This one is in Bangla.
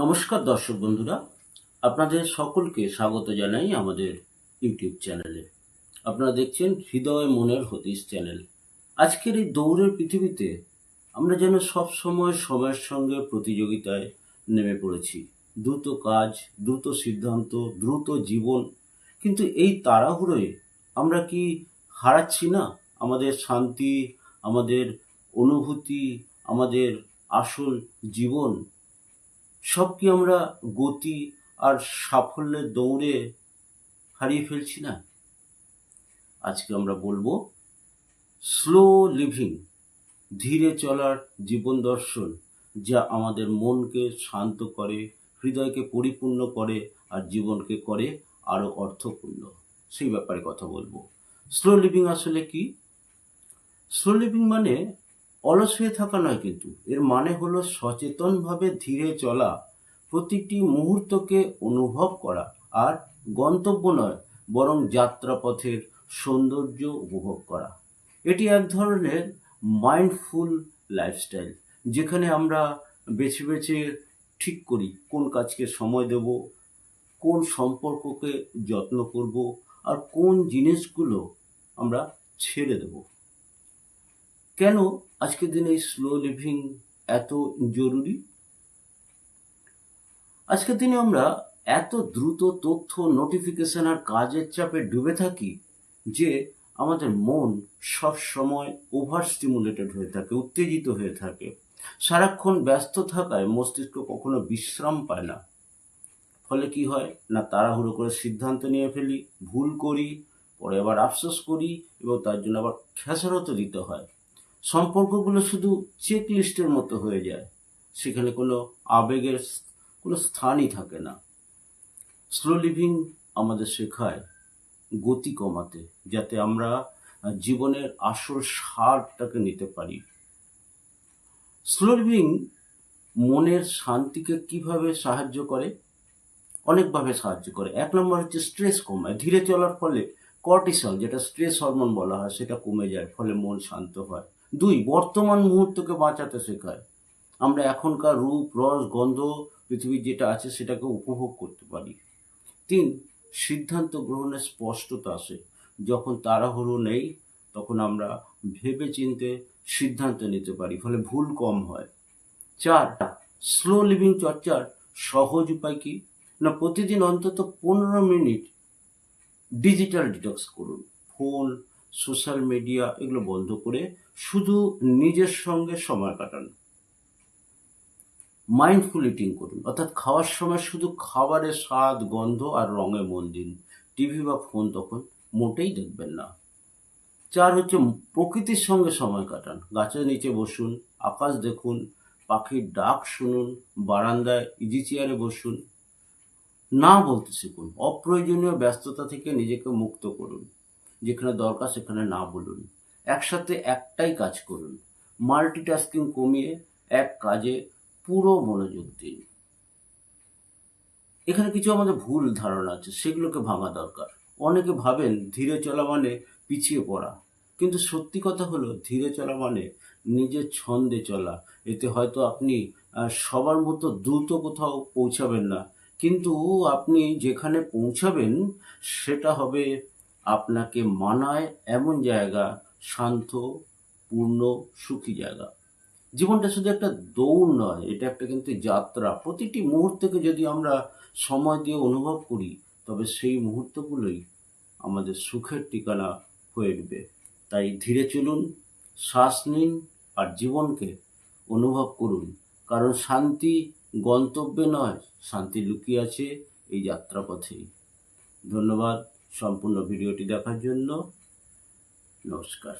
নমস্কার দর্শক বন্ধুরা, আপনাদের সকলকে স্বাগত জানাই আমাদের ইউটিউব চ্যানেলে। আপনারা দেখছেন হৃদয় মনের হতিস চ্যানেল। আজকের এই দৌড়ের পৃথিবীতে আমরা যেন সব সময় সময়ের সঙ্গে প্রতিযোগিতায় নেমে পড়েছি। দ্রুত কাজ, দ্রুত সিদ্ধান্ত, দ্রুত জীবন, কিন্তু এই তাড়াহুড়োয় আমরা কি হারাচ্ছি না? আমাদের শান্তি, আমাদের অনুভূতি, আমাদের আসল জীবন সব কি আমরা গতি আর সাফল্যের দৌড়ে হারিয়ে ফেলছি না? আজকে আমরা বলব স্লো লিভিং ধীরে চলার জীবন দর্শন, যা আমাদের মনকে শান্ত করে, হৃদয়কে পরিপূর্ণ করে আর জীবনকে করে আরও অর্থপূর্ণ। সেই ব্যাপারে কথা বলব। স্লো লিভিং আসলে কি? স্লো লিভিং মানে অলস হয়ে থাকা নয় কিন্তু। এর মানে হলো সচেতনভাবে ধীরে চলা, প্রতিটি মুহূর্তকে অনুভব করা আর গন্তব্য নয়, বরং যাত্রাপথের সৌন্দর্য উপভোগ করা। এটি এক ধরনের মাইন্ডফুল লাইফস্টাইল, যেখানে আমরা বেছে বেছে ঠিক করি কোন কাজকে সময় দেব, কোন সম্পর্ককে যত্ন করব আর কোন জিনিসগুলো আমরা ছেড়ে দেবো। কেন আজকের দিনে এই স্লো লিভিং এত জরুরি? আজকের দিনে আমরা এত দ্রুত তথ্য নোটিফিকেশন আর কাজের চাপে ডুবে থাকি যে আমাদের মন সব সময় ওভার স্টিমুলেটেড হয়ে থাকে, উত্তেজিত হয়ে থাকে। সারাক্ষণ ব্যস্ত থাকায় মস্তিষ্ক কখনো বিশ্রাম পায় না। ফলে কি হয়? না, তাড়াহুড়ো করে সিদ্ধান্ত নিয়ে ফেলি, ভুল করি, পরে আবার আফসোস করি এবং তার জন্য আবার খেসারতও দিতে হয়। সম্পর্কগুলো শুধু চেক লিস্টের মতো হয়ে যায়। সেখানে কোনো আবেগের কোনো স্থানই থাকে না। স্লো লিভিং আমাদের শেখায় গতি কমাতে, যাতে আমরা জীবনের আসল সারটাকে নিতে পারি। স্লো লিভিং মনের শান্তিকে কীভাবে সাহায্য করে? অনেকভাবে সাহায্য করে। এক নম্বর হচ্ছে স্ট্রেস কমায়। ধীরে চলার ফলে কর্টিসল যেটা স্ট্রেস হরমোন বলা হয়, সেটা কমে যায়, ফলে মন শান্ত হয়। দুই, বর্তমান মুহূর্তকে বাঁচাতে শেখায়। আমরা এখনকার রূপ, রস, গন্ধ, পৃথিবীর যেটা আছে সেটাকে উপভোগ করতে পারি। তিন, সিদ্ধান্ত গ্রহণের স্পষ্টতা আসে। যখন তাড়াহুড়ো নেই, তখন আমরা ভেবে চিনতে সিদ্ধান্ত নিতে পারি, ফলে ভুল কম হয়। চার, স্লো লিভিং চর্চার সহজ উপায় কি? না, প্রতিদিন অন্তত পনেরো মিনিট ডিজিটাল ডিটক্স করুন। ফোন সোশ্যাল মিডিয়া এগুলো বন্ধ করে শুধু নিজের সঙ্গে সময় কাটান। মাইন্ডফুল ইটিং করুন। অর্থাৎ খাওয়ার সময় শুধু খাবারের স্বাদ, গন্ধ আর রঙে মন দিন। টিভি বা ফোন তখন মোটেই দেখবেন না। চার হচ্ছে প্রকৃতির সঙ্গে সময় কাটান। গাছের নিচে বসুন, আকাশ দেখুন, পাখির ডাক শুনুন, বারান্দায় ইজি চেয়ারে বসুন। না বলতে শিখুন। অপ্রয়োজনীয় ব্যস্ততা থেকে নিজেকে মুক্ত করুন। যেখানে দরকার সেখানে না বলুন। একসাথে একটাই কাজ করুন। মাল্টিটাস্কিং কমিয়ে এক কাজে পুরো মনোযোগ দিন। এখানে কিছু আমাদের ভুল ধারণা আছে, সেগুলোকে ভাঙা দরকার। অনেকে ভাবেন ধীরে চলা মানে পিছিয়ে পড়া, কিন্তু সত্যি কথা হলো ধীরে চলা মানে নিজের ছন্দে চলা। এতে হয়তো আপনি সবার মতো দ্রুত কোথাও পৌঁছাবেন না, কিন্তু আপনি যেখানে পৌঁছাবেন সেটা হবে আপনাকে মানায় এমন জায়গা, শান্ত, পূর্ণ, সুখী জায়গা। জীবনটা শুধু একটা দৌড় নয়, এটা একটা কিন্তু যাত্রা। প্রতিটি মুহূর্তকে যদি আমরা সময় দিয়ে অনুভব করি, তবে সেই মুহূর্তগুলোই আমাদের সুখের ঠিকানা হয়ে উঠবে। তাই ধীরে চলুন, শ্বাস নিন আর জীবনকে অনুভব করুন। কারণ শান্তি গন্তব্যে নয়, শান্তি লুকিয়ে আছে এই যাত্রাপথেই। ধন্যবাদ। সম্পূর্ণ ভিডিওটি দেখার জন্য নমস্কার।